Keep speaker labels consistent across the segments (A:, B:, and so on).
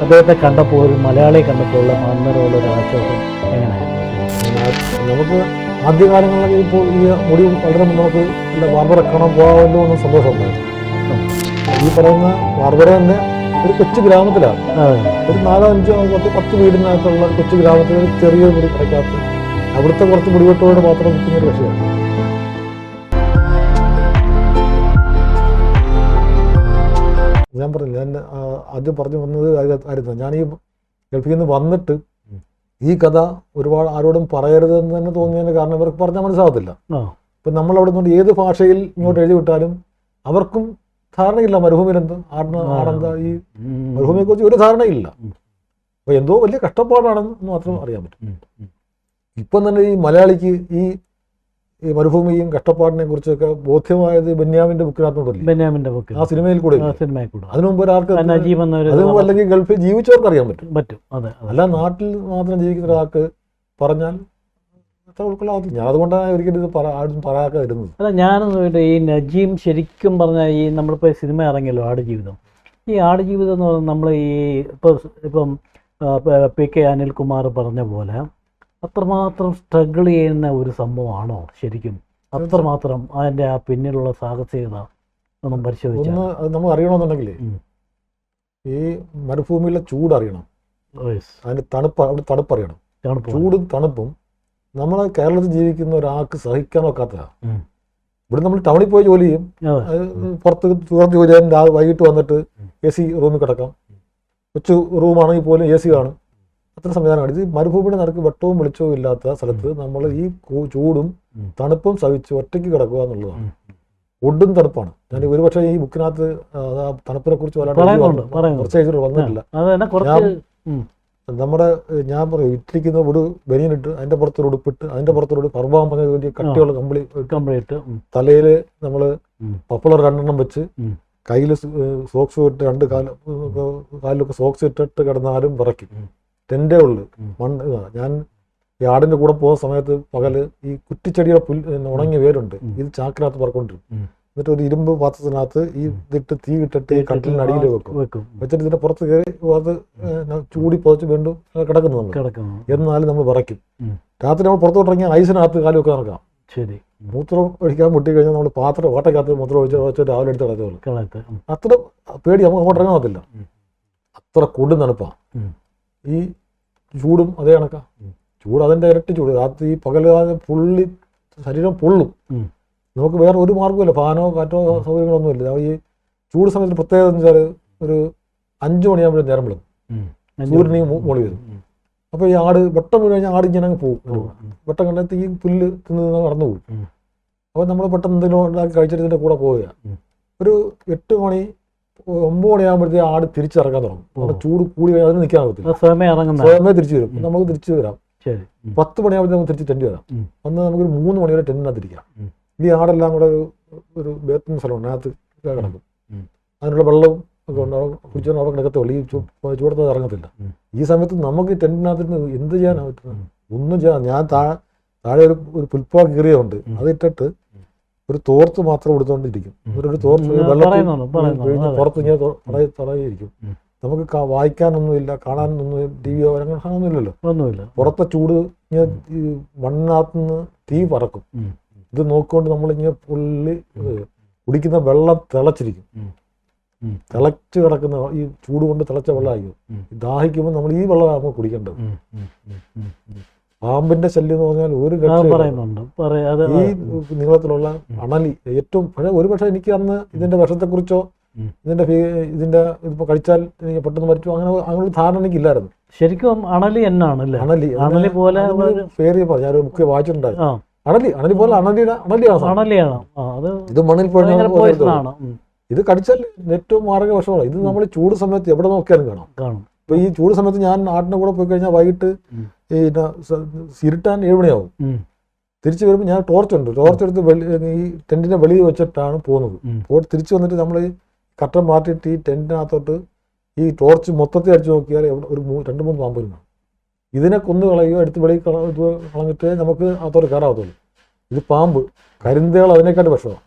A: അദ്ദേഹത്തെ കണ്ടപ്പോൾ ഒരു മലയാളിയെ കണ്ടപ്പോൾ ഉള്ള അന്നേരമുള്ള ഒരു ആശ്വാസം എങ്ങനെയായിരുന്നു
B: നമുക്ക് ആദ്യകാലങ്ങളിൽ ഇപ്പോൾ ഈ മുടി വളരെ നമുക്ക് നല്ല വാർബറെ കാണാൻ പോകാമല്ലോ എന്ന് സന്തോഷമുണ്ടായിരുന്നു ഈ പറയുന്ന വാർബറ തന്നെ ഒരു കൊച്ചു ഗ്രാമത്തിലാണ്. ഒരു നാലോ അഞ്ചോ പത്ത് പത്ത് വീടിനകത്തുള്ള കൊച്ചു ഗ്രാമത്തിൽ ഒരു ചെറിയ മുടി കടയ്ക്കകത്ത് അവിടുത്തെ കുറച്ച് മുടിവെട്ടോട് മാത്രം നിൽക്കുന്ന ഒരു കക്ഷിയാണ് ഞാൻ പറഞ്ഞില്ല. ഞാൻ ആദ്യം പറഞ്ഞു വന്നത് ആയ- ആയിരുന്നു. ഞാൻ ഈ ഗൾഫിൽ നിന്ന് വന്നിട്ട് ഈ കഥ ഒരുപാട് ആരോടും പറയരുതെന്ന് തന്നെ തോന്നിയതിന്റെ കാരണം ഇവർക്ക് പറഞ്ഞാൽ മനസ്സിലാവത്തില്ല ഇപ്പം നമ്മൾ അവിടെ നിന്ന് ഏത് ഭാഷയിൽ ഇങ്ങോട്ട് എഴുതി വിട്ടാലും അവർക്കും ധാരണയില്ല മരുഭൂമിയിൽ എന്ത് ആടുന്ന
A: ആ.
B: ആടെന്താ ഈ
A: മരുഭൂമിയെ
B: മരുഭൂമിയെക്കുറിച്ച് ഒരു ധാരണയില്ല.
A: അപ്പൊ
B: അപ്പോൾ എന്തോ വലിയ കഷ്ടപ്പാടാണെന്ന് മാത്രം അറിയാൻ പറ്റും. ഇപ്പം തന്നെ ഈ മലയാളിക്ക് ഈ ഈ മരുഭൂമിയും കഷ്ടപ്പാടിനെ കുറിച്ചൊക്കെ ബോധ്യമായത് ബെന്യാമിന്റെ ബുക്കിനകത്തോടല്ലേ
A: ബെന്യാമിന്റെ ബുക്ക്
B: ആ സിനിമയിൽ കൂടെ
A: സിനിമയിൽ കൂടെ.
B: അതിനു മുമ്പ് ഒരാൾക്ക്
A: ആ എന്നൊരു
B: അതിനു അല്ലെങ്കിൽ ഗൾഫിൽ ജീവിച്ചവർക്ക് അറിയാൻ പറ്റും.
A: പറ്റും. അതെ
B: അല്ല നാട്ടിൽ മാത്രം ജീവിക്കുന്ന ഒരാൾക്ക് പറഞ്ഞാൽ ഉൾക്കൊള്ളാവത്തില്ല. ഞാൻ അതുകൊണ്ടാണ് ഒരിക്കലും ഇത് ആരും പറയാതെ ഇരുന്നത്
A: അല്ല ഞാനൊന്നും ഈ നജീം ശരിക്കും പറഞ്ഞാൽ ഈ നമ്മളിപ്പോൾ സിനിമ ഇറങ്ങിയല്ലോ ആടുജീവിതം. ഈ ആടുജീവിതം എന്ന് പറഞ്ഞാൽ നമ്മൾ ഈ ഇപ്പോൾ ഇപ്പം പി കെ അനിൽകുമാർ പറഞ്ഞ പോലെ അത്രമാത്രം സ്ട്രഗിൾ ചെയ്യുന്ന ഒരു സംഭവമാണോ ശരിക്കും? അത്രമാത്രം അതിന്റെ ആ പിന്നിലുള്ള സാഹസികത ഒന്നും പരിശോധിച്ചു
B: ഒന്ന് നമ്മൾ അറിയണമെന്നുണ്ടെങ്കിൽ ഈ മരുഭൂമിയിലെ ചൂട് അറിയണം
A: അതിന്റെ
B: അതിന്റെ തണുപ്പ് അവിടെ തണുപ്പ് അറിയണം ചൂടും തണുപ്പും നമ്മൾ കേരളത്തിൽ ജീവിക്കുന്ന ഒരാൾക്ക് സഹിക്കാൻ ഒക്കാത്തതാണ്. ഇവിടെ നമ്മൾ ടൗണിൽ പോയി ജോലി ചെയ്യും. പുറത്ത് തുറന്ന് ജോലി ചെയ്യാൻ വൈകിട്ട് വന്നിട്ട് എ സി റൂമിൽ കിടക്കാം. കൊച്ചു റൂമാണെങ്കിൽ പോലും എ സി കാണും. അത്ര സംവിധാനമാണ്. ഇത് മരുഭൂമിയുടെ നടക്ക് വെട്ടവും വെളിച്ചവും ഇല്ലാത്ത സ്ഥലത്ത് നമ്മൾ ഈ ചൂടും തണുപ്പും സഹിച്ച് ഒറ്റയ്ക്ക് കിടക്കുക എന്നുള്ളതാണ്. ഒടും തണുപ്പാണ്. ഞാൻ ഒരുപക്ഷെ ഈ ബുക്കിനകത്ത് തണുപ്പിനെ കുറിച്ച്. കുറച്ച് വന്നിട്ടില്ല. നമ്മുടെ ഞാൻ പറയും ഇട്ടിരിക്കുന്ന ഒരു ബനിയനിട്ട് അതിന്റെ പുറത്തൊരു ഉടുപ്പിട്ട് അതിന്റെ പുറത്തൊരു പർവാൻ പറഞ്ഞ വലിയ കട്ടിയുള്ള കമ്പിളി ഇട്ട്
A: കംപ്ലീറ്റ്
B: തലയിൽ നമ്മൾ പപ്പുളർ രണ്ടെണ്ണം വെച്ച്. കയ്യിൽ സോക്സ് ഇട്ട് രണ്ട് കാല കാലിലൊക്കെ സോക്സ് ഇട്ടിട്ട് കിടന്നാലും വിറയ്ക്കും.
A: ഉം.
B: ടെന്റേ ഉള്ളു മണ്ണ്. ഞാൻ ഈ ആടിന്റെ കൂടെ പോകുന്ന സമയത്ത് പകൽ ഈ കുറ്റിച്ചെടിയുടെ പിന്നെ ഉണങ്ങിയ വേരുണ്ട്. ഇത് ചാക്കിനകത്ത് പറക്കൊണ്ടിരും. എന്നിട്ട് ഒരു ഇരുമ്പ് പാത്രത്തിനകത്ത് ഈ ഇതിട്ട് തീ ഇട്ടിട്ട് ഈ കട്ടിലിനടിയിൽ വെക്കും.
A: വെക്കും.
B: വെച്ചിട്ട് ഇതിന്റെ പുറത്ത് കയറി അത് ചൂടി പുതച്ച് വീണ്ടും കിടക്കുന്നു നമ്മൾ എന്നാലും നമ്മൾ വിറയ്ക്കും രാത്രി നമ്മൾ പുറത്തോട്ടിറങ്ങിയ ഐസിനകത്ത് കാലം ഒക്കെ നടക്കാം
A: ശരി
B: മൂത്രം ഒഴിക്കാൻ മുട്ടി കഴിഞ്ഞാൽ നമ്മൾ പാത്രം ഓട്ടക്കകത്ത് മൂത്രം ഒഴിച്ച് വെച്ച് രാവിലെ എടുത്ത് കിടക്കുള്ളൂ അത്ര പേടി നമുക്ക് അങ്ങോട്ട് ഇറങ്ങാൻ പറ്റില്ല അത്ര കൊടും തണുപ്പാ.
A: ഉം.
B: ഈ ചൂടും അതേ കണക്കാ. ചൂട് അതിന്റെ ഇരട്ടി ചൂട്. രാത്രി ആ പുള്ളി ശരീരം പൊള്ളും. നമുക്ക് വേറെ ഒരു മാർഗമില്ല ഫാനോ കാറ്റോ സൗകര്യങ്ങളൊന്നും ഇല്ല ഈ ചൂട് സമയത്ത് പ്രത്യേകത എന്ന് വെച്ചാൽ ഒരു അഞ്ചു മണിയാകുമ്പോൾ നേരം വിളും
A: ഉം.
B: സൂര്യനെ മോളി വരും. അപ്പോൾ ഈ ആട് വെട്ടം വീണ് കഴിഞ്ഞാൽ ആട് ഇങ്ങനെ അങ്ങ് പോകും. വെട്ടം കണ്ടെത്തി ഈ പുല്ല് തിന്ന് നടന്നു പോകും. അപ്പോൾ നമ്മൾ പെട്ടെന്ന് എന്തെങ്കിലും ഉണ്ടാക്കി കഴിച്ചിട്ട് ഇതിന്റെ കൂടെ പോവുക ഒരു എട്ട് മണി ഒമ്പത് മണിയാകുമ്പോഴത്തേക്ക് ആട് തിരിച്ചിറങ്ങാൻ തുടങ്ങും. അവിടെ ചൂട് കൂടി കഴിഞ്ഞാൽ അതിന് നിൽക്കാൻ പറ്റില്ല
A: സ്വയമേ
B: തിരിച്ചു വരും. നമുക്ക് തിരിച്ചു വരാം. പത്ത് മണിയാകുമ്പോഴത്തേക്ക് നമുക്ക് തിരിച്ച് ടെന്റ് വരാം. അന്ന് നമുക്കൊരു മൂന്ന് മണി വരെ
A: ടെന്റിനകത്തിരിക്കാം.
B: ഈ ആടെല്ലാം കൂടെ ഒരു ബേത്തുന്ന സ്ഥലമുണ്ട് അതിനകത്ത് കിടക്കും. അതിനുള്ള വെള്ളവും ഒക്കെ ഉണ്ടാവും കുടിച്ചാൽ അവിടെ കിടക്കത്തുള്ളൂ ഈ ചൂടത്ത് ഇറങ്ങത്തില്ല. ഈ സമയത്ത് നമുക്ക് ടെന്റിനകത്ത് എന്ത് ചെയ്യാനാ പറ്റുന്നത്? ഒന്നും ചെയ്യാൻ ഞാൻ താഴെ താഴെ ഒരു ഒരു പുൽപ്പാ കീറിയുണ്ട്. അതിട്ടിട്ട് ഒരു തോർത്ത് മാത്രം എടുത്തുകൊണ്ടിരിക്കും ഒരു തോർത്ത്. വെള്ളത്തിൽ. പുറത്ത് ഇങ്ങനെ തടയി തടയിരിക്കും നമുക്ക് വായിക്കാനൊന്നുമില്ല കാണാനൊന്നും ടി വിയോ അങ്ങനെ സാധനമൊന്നുമില്ലല്ലോ
A: ഒന്നുമില്ല.
B: പുറത്തെ ചൂട് ഇങ്ങനെ മണ്ണിനകത്തുനിന്ന് മണ്ണിനകത്ത് നിന്ന് തീ പറക്കും. ഇത് നോക്കിക്കൊണ്ട് നമ്മളിങ്ങനെ പുള്ളി കുടിക്കുന്ന വെള്ളം തിളച്ചിരിക്കും. തിളച്ചു കിടക്കുന്ന ഈ ചൂട് കൊണ്ട് തിളച്ച വെള്ളമായിരിക്കും. ദാഹിക്കുമ്പോൾ നമ്മൾ ഈ വെള്ളമാണ് നമ്മൾ കുടിക്കേണ്ടത്. പാമ്പിന്റെ ശല്യം എന്ന് പറഞ്ഞാൽ ഒരു
A: പറയുന്നുണ്ട്.
B: ഈ നീളത്തിലുള്ള അണലി ഏറ്റവും പഴയ ഒരു പക്ഷേ എനിക്ക് അന്ന് ഇതിന്റെ വിഷത്തെക്കുറിച്ചോ
A: കുറിച്ചോ
B: ഇതിന്റെ ഇതിന്റെ ഇതിപ്പോ കഴിച്ചാൽ പെട്ടെന്ന് മരിച്ചു അങ്ങനെ അങ്ങനെ ധാരണ എനിക്കില്ലായിരുന്നു
A: ശരിക്കും അണലി എന്നാണ്
B: അണലി
A: അണലി പോലെ
B: പേര് പറഞ്ഞു മുഖ്യ ബുക്ക് വായിച്ചിട്ടുണ്ടായിരുന്നു. അണലി അണലി പോലെ അണലിയുടെ അണലിയാണ്.
A: അണലിയാണ്.
B: ഇത് മണ്ണിൽ
A: ഭയങ്കര പോയിസൺ
B: പോയി
A: ആണ്. ഉം.
B: ഇത് കടിച്ചാൽ ഏറ്റവും മാർഗ വിഷമാണ്. ഇത് നമ്മൾ ചൂട് സമയത്ത് എവിടെ നോക്കിയാലും കാണാം.
A: കാണും.
B: ഇപ്പൊ ഈ ചൂട് സമയത്ത് ഞാൻ നാട്ടിന്റെ കൂടെ പോയി കഴിഞ്ഞാൽ വൈകിട്ട് ഇരുട്ടാൻ ഏഴ് മണിയാവും. തിരിച്ചു വരുമ്പോൾ ഞാൻ ടോർച്ച് ഉണ്ട്. ടോർച്ച് എടുത്ത് വെളി ഈ ടെന്റിന്റെ വെളിയിൽ വെച്ചിട്ടാണ് പോകുന്നത്. പോയിട്ട് തിരിച്ചു വന്നിട്ട് നമ്മൾ കട്ടൻ മാറ്റിയിട്ട് ഈ ടെന്റിനകത്തോട്ട് ഈ ടോർച്ച് മൊത്തത്തിൽ അടിച്ചു നോക്കിയാൽ ഒരു രണ്ട് മൂന്ന് പാമ്പ് കാണും ഇതിനെ കൊന്നു കളയുകയോ എടുത്ത് വെളിയിൽ കളഞ്ഞിട്ട് നമുക്ക് അകത്തോട്ട് കയറാവത്തുള്ളൂ ഇത് പാമ്പ്. കരിന്തകൾ അതിനേക്കാട്ട് വിഷമാണ്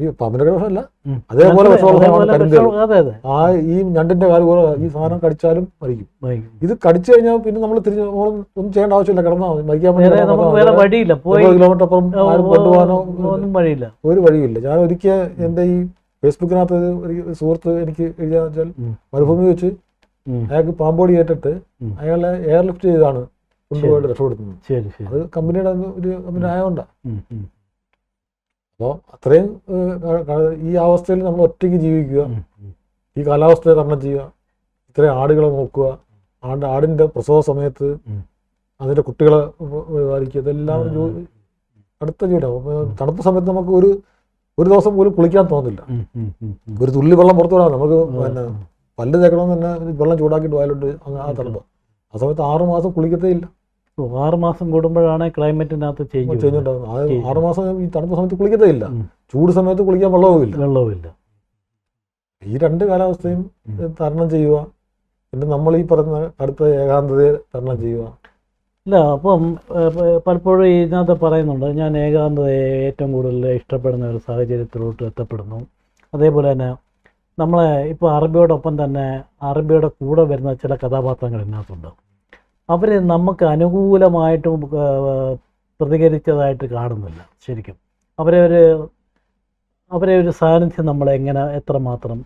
B: ഈ പാമ്പിന്റെ അതേപോലെ
A: അതേപോലെ
B: ആ ഈ ഞണ്ടിന്റെ കാൽ പോലെ ഈ സാധനം കടിച്ചാലും മരിക്കും.
A: ഇത്
B: കടിച്ചു കഴിഞ്ഞാൽ പിന്നെ നമ്മൾ തിരിഞ്ഞ് ഒന്നും ചെയ്യേണ്ട ആവശ്യമില്ല. കിടന്നാൽ മരിക്കാൻ
A: വേറെ വഴിയില്ല.
B: കിലോമീറ്റർ അപ്പുറം ആരും കൊണ്ടുപോകാനോ
A: ഒന്നും വഴിയില്ല.
B: ഒരു വഴിയില്ല. ഞാൻ ഒരിക്കൽ എന്റെ ഈ ഫേസ്ബുക്കിനകത്ത് ഒരു സുഹൃത്ത് എനിക്ക് എഴുതിയാന്ന് വെച്ചാൽ. മരുഭൂമി വെച്ച് അയാൾക്ക് പാമ്പോടി ഏറ്റിട്ട് അയാളെ എയർലിഫ്റ്റ് ചെയ്താണ് കൊണ്ടുപോയിട്ട് രക്ഷപ്പെടുത്തുന്നത്. അത് കമ്പനിയുടെ ഒരു കമ്പനി ആയതുകൊണ്ടാണ് അപ്പോൾ അത്രയും ഈ അവസ്ഥയിൽ നമ്മൾ ഒറ്റയ്ക്ക് ജീവിക്കുക. ഈ കാലാവസ്ഥയെ തരണം ചെയ്യുക. ഇത്രയും ആടുകളെ നോക്കുക. ആട് ആടിന്റെ പ്രസവ സമയത്ത്. അതിന്റെ കുട്ടികളെ പരിപാലിക്കുക ഇതെല്ലാം അടുത്ത ജോലിയാണ് അപ്പോൾ തണുപ്പ് സമയത്ത് നമുക്ക് ഒരു ഒരു ദിവസം പോലും കുളിക്കാൻ തോന്നില്ല. ഒരു തുള്ളി വെള്ളം പുറത്തു വിടാം നമുക്ക് പിന്നെ പല്ല് തേക്കണമെന്ന് തന്നെ വെള്ളം ചൂടാക്കിയിട്ട് വായിലോട്ട് ആ തണുപ്പ്. ആ സമയത്ത് ആറ് മാസം കുളിക്കത്തേ ഇല്ല.
A: ആറ് മാസം കൂടുമ്പോഴാണ് ക്ലൈമറ്റിനകത്ത് ചേഞ്ച്
B: ചേഞ്ച് ഉണ്ടാകുന്നത്. ആറ് മാസം ഈ തണുപ്പ് സമയത്ത് കുളിക്കത്തേ ഇല്ല ചൂട് സമയത്ത് കുളിക്കാൻ വെള്ളവും ഇല്ല
A: വെള്ളവുമില്ല.
B: ഈ രണ്ട് കാലാവസ്ഥയും. തരണം ചെയ്യുക. പിന്നെ നമ്മൾ ഈ പറയുന്ന അടുത്ത ഏകാന്തതയെ തരണം ചെയ്യുക.
A: അല്ല അപ്പം പലപ്പോഴും ഇതിനകത്ത് പറയുന്നുണ്ട് ഞാൻ ഏകാന്തതയെ ഏറ്റവും കൂടുതൽ ഇഷ്ടപ്പെടുന്ന ഒരു സാഹചര്യത്തിലോട്ട് എത്തപ്പെടുന്നു. അതേപോലെ തന്നെ നമ്മളെ ഇപ്പോൾ അറബിയോടൊപ്പം തന്നെ അറബിയുടെ കൂടെ വരുന്ന ചില കഥാപാത്രങ്ങൾ ഇതിനകത്തുണ്ട്. അവർ നമുക്ക് അനുകൂലമായിട്ടും പ്രതികരിച്ചതായിട്ട് കാണുന്നില്ല ശരിക്കും. അവരെ ഒരു അവരെ ഒരു സാന്നിധ്യം നമ്മളെ എങ്ങനെ എത്രമാത്രം